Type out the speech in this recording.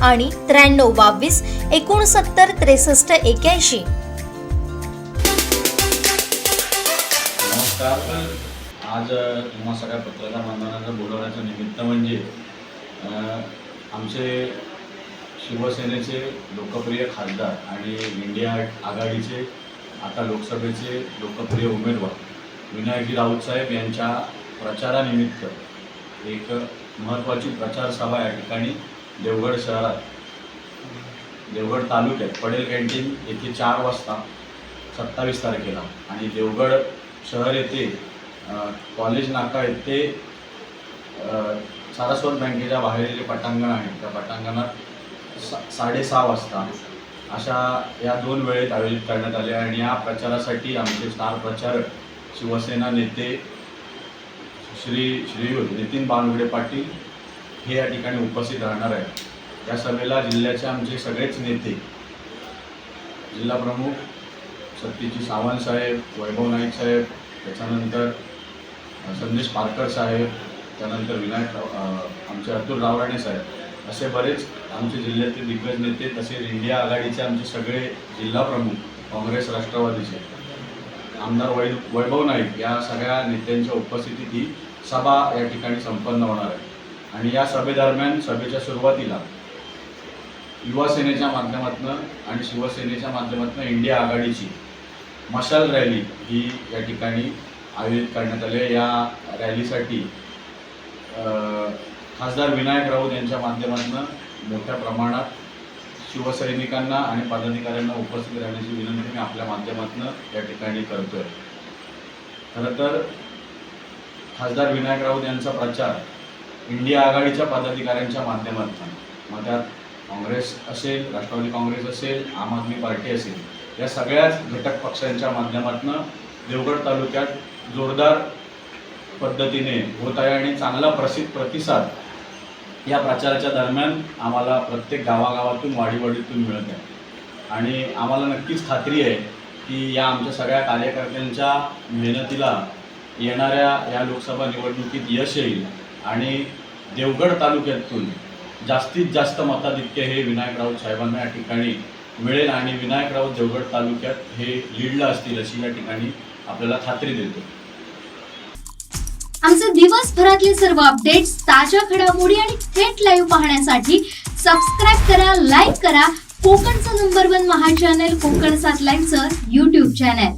आणि त्र्याण्णव बावीस एकोणसत्तर त्रेसष्ट एक्याऐंशी. नमस्कार आज तुम्हा सगळ्या पत्रकार बांधवांना बोलवण्याचं निमित्त म्हणजे आमचे शिवसेनेचे लोकप्रिय खासदार आणि इंडिया आघाडीचे आता लोकसभेचे लोकप्रिय उमेदवार विनायकजी राऊत साहेब यांच्या प्रचारानिमित्त एक महत्त्वाची प्रचार सभा या ठिकाणी देवगड शहरात. देवगड तालुक्यात पडेल कॅन्टीन येथे चार वाजता सत्तावीस तारखेला. आणि देवगड शहर येथे कॉलेज नाका येथे सारस्वत बँकेच्या बाहेर जे पटांगण आहे. त्या पटांगणात सा साडेसहा वाजता अशा या दोन वेळेत आयोजित करण्यात आले आणि या प्रचारासाठी आमचे स्टार प्रचारक शिवसेना नेते श्री श्रीयुत नितीन बानगडे पाटील हे या ठिकाणी उपस्थित राहणार आहे या सभेला जिल्ह्याचे आमचे सगळेच नेते जिल्हा प्रमुख सत्यजी सावंत साहेब वैभव नाईक साहेब त्याच्यानंतर संदेश पारकर साहेब त्यानंतर विनायक आमचे अतुल रावराणे साहेब. असे बरेच आमचे जिल्ह्यातील दिग्गज नेते तसेच इंडिया आघाडीचे आमचे सगळे जिल्हा प्रमुख काँग्रेस राष्ट्रवादीचे. आमदार वै वैभव नाईक या सगळ्या नेत्यांच्या उपस्थितीत ही सभा या ठिकाणी संपन्न होणार आहे. आणि या सभेदरम्यान सभेच्या सुरुवातीला युवा सेनेच्या माध्यमातून आणि शिवसेनेच्या माध्यमातून इंडिया आघाडीची मशाल रॅली ही या ठिकाणी आयोजित करण्यात आली आहे. या रॅलीसाठी खासदार विनायक राऊत यांच्या माध्यमातून मोठ्या प्रमाणात शिवसैनिकांना आणि पदाधिकाऱ्यांना उपस्थित राहण्याची विनंती मी आपल्या माध्यमातून या ठिकाणी करतोय. खरं तर खासदार विनायक राऊत यांचा प्रचार इंडिया आघाडीच्या पदाधिकाऱ्यांच्या माध्यमातून. मग त्यात काँग्रेस असेल राष्ट्रवादी काँग्रेस असेल आम आदमी पार्टी असेल या सगळ्याच घटक पक्षांच्या माध्यमातून देवगड तालुक्यात जोरदार पद्धतीने होत आहे आणि चांगला प्रसिद्ध प्रतिसाद या प्रचाराच्या दरम्यान आम्हाला प्रत्येक गावागावातून वाडीवाडीतून मिळत आहे. आणि आम्हाला नक्कीच खात्री आहे की या आमच्या सगळ्या कार्यकर्त्यांच्या मेहनतीला येणाऱ्या या लोकसभा निवडणुकीत यश येईल. आणि देवगड तालुक्यातून जास्तीत जास्त मताधिक्य हे विनायक राऊत साहेबांना या ठिकाणी मिळेल आणि विनायक राऊत देवगड तालुक्यात हे लीडला असतील अशी या ठिकाणी आपल्याला खात्री देतो. आमचे दिवसभरातले सर्व अपडेट्स ताज्या घडामोडी आणि थेट लाईव्ह पाहण्यासाठी सबस्क्राईब करा लाईक करा. कोकणचं नंबर वन महा चॅनल कोकण सात लाईनचं युट्यूब चॅनल